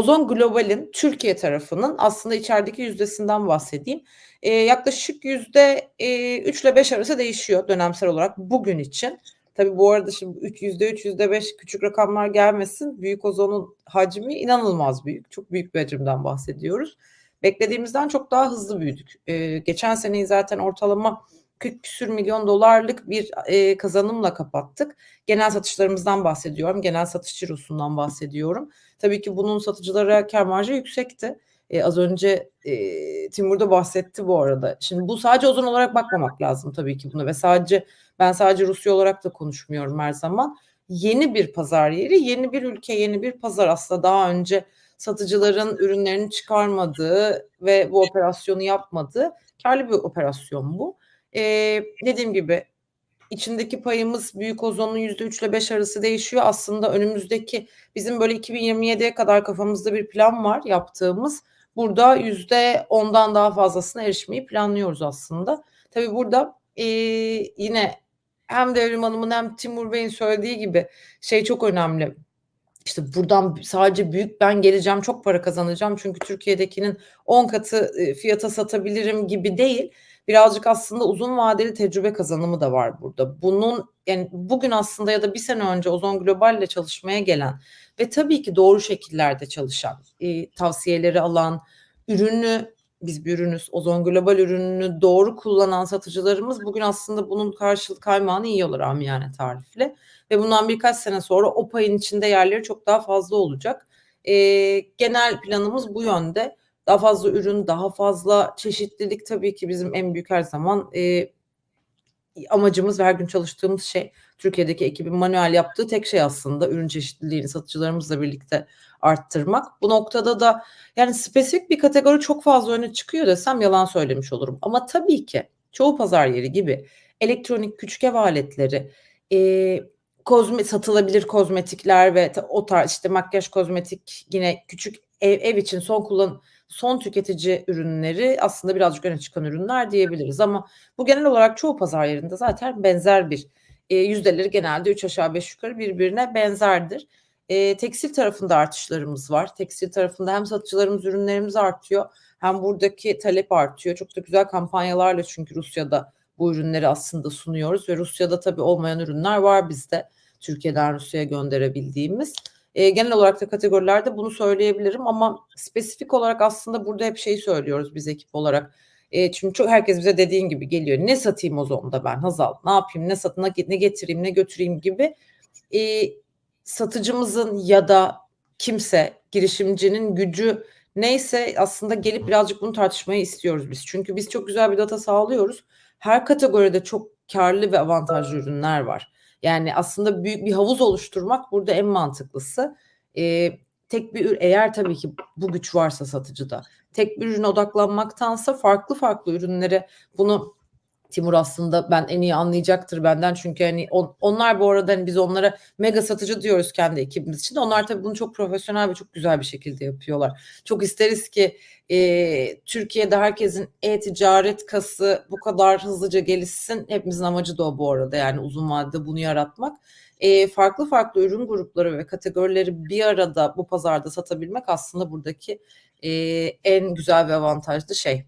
Ozon Global'in Türkiye tarafının aslında içerideki yüzdesinden bahsedeyim. Eee, yaklaşık yüzde, eee, 3 ile 5 arası değişiyor dönemsel olarak bugün için. Tabii bu arada şimdi üç %3, %5 küçük rakamlar gelmesin. Büyük Ozon'un hacmi inanılmaz büyük. Çok büyük bir hacimden bahsediyoruz. Beklediğimizden çok daha hızlı büyüdük. Eee, geçen seneyi zaten ortalama 40 küsür milyon dolarlık bir eee, kazanımla kapattık. Genel satışlarımızdan bahsediyorum. Genel satış cirosundan bahsediyorum. Tabii ki bunun satıcılara kâr marjı yüksekti. Eee, az önce eee, Timur da bahsetti bu arada. Şimdi bu sadece ozon olarak bakmamak lazım tabii ki buna ve sadece ben sadece Rusya olarak da konuşmuyorum her zaman. Yeni bir pazar yeri, yeni bir ülke, yeni bir pazar aslında daha önce satıcıların ürünlerini çıkarmadığı ve bu operasyonu yapmadığı kârlı bir operasyon bu. Eee, dediğim gibi içindeki payımız büyük ozonun %3 ile 5 arası değişiyor. Aslında önümüzdeki bizim böyle 2027'ye kadar kafamızda bir plan var yaptığımız. Burada %10'dan daha fazlasına erişmeyi planlıyoruz aslında. Tabii burada, eee, yine hem Devrim Hanım'ın hem Timur Bey'in söylediği gibi şey çok önemli. İşte buradan sadece büyük ben geleceğim, çok para kazanacağım çünkü Türkiye'dekinin 10 katı, fiyata satabilirim gibi değil. Birazcık aslında uzun vadeli tecrübe kazanımı da var burada. Bunun yani bugün aslında ya da 1 sene önce Ozon Global'le çalışmaya gelen ve tabii ki doğru şekillerde çalışan, eee, tavsiyeleri alan, ürünü biz bir ürünüz, Ozon Global ürününü doğru kullanan satıcılarımız bugün aslında bunun karşılık kaymağını yiyorlar amiyane tarifle ve bundan birkaç sene sonra o payın içinde yerleri çok daha fazla olacak. Eee, genel planımız bu yönde. Daha fazla ürün, daha fazla çeşitlilik tabii ki bizim en büyük her zaman, eee, amacımız ve her gün çalıştığımız şey. Türkiye'deki ekibin manuel yaptığı tek şey aslında ürün çeşitliliğini satıcılarımızla birlikte arttırmak. Bu noktada da yani spesifik bir kategori çok fazla öne çıkıyor desem yalan söylemiş olurum. Ama tabii ki çoğu pazar yeri gibi elektronik küçük ev aletleri, eee, kozme satılabilir kozmetikler ve o tarz işte makyaj, kozmetik, yine küçük ev ev için son kullan son tüketici ürünleri aslında birazcık öne çıkan ürünler diyebiliriz ama bu genel olarak çoğu pazar yerinde zaten benzer bir, eee, yüzdeleri genelde 3 aşağı 5 yukarı birbirine benzerdir. Eee, tekstil tarafında artışlarımız var. Tekstil tarafında hem satıcılarımız ürünlerimizi artıyor hem buradaki talep artıyor. Çok da güzel kampanyalarla çünkü Rusya'da bu ürünleri aslında sunuyoruz ve Rusya'da tabii olmayan ürünler var bizde. Türkiye'den Rusya'ya gönderebildiğimiz. Eee, genel olarak da kategorilerde bunu söyleyebilirim ama spesifik olarak aslında burada hep şeyi söylüyoruz biz ekip olarak. Eee, çünkü çok herkes bize dediğin gibi geliyor. Ne satayım Ozon'da ben Hazal? Ne yapayım? Ne sat ne getireyim, ne götüreyim gibi. Eee, satıcımızın ya da kimse, girişimcinin gücü neyse aslında gelip birazcık bunu tartışmayı istiyoruz biz. Çünkü biz çok güzel bir data sağlıyoruz. Her kategoride çok kârlı ve avantajlı ürünler var. Yani aslında büyük bir havuz oluşturmak burada en mantıklısı. Eee, tek bir eğer tabii ki bu güç varsa satıcıda, tek bir ürüne odaklanmaktansa farklı farklı ürünlere bunu Timur aslında ben en iyi anlayacaktır benden çünkü hani on onlar bu arada hani biz onlara mega satıcı diyoruz kendi ekibimiz için. Onlar tabii bunu çok profesyonel ve çok güzel bir şekilde yapıyorlar. Çok isteriz ki, eee, Türkiye'de herkesin e-ticaret kası bu kadar hızlıca gelişsin. Hepimizin amacı da o bu arada yani uzun vadede bunu yaratmak. Eee, farklı farklı ürün grupları ve kategorileri bir arada bu pazarda satabilmek aslında buradaki, eee, en güzel ve avantajlı şey.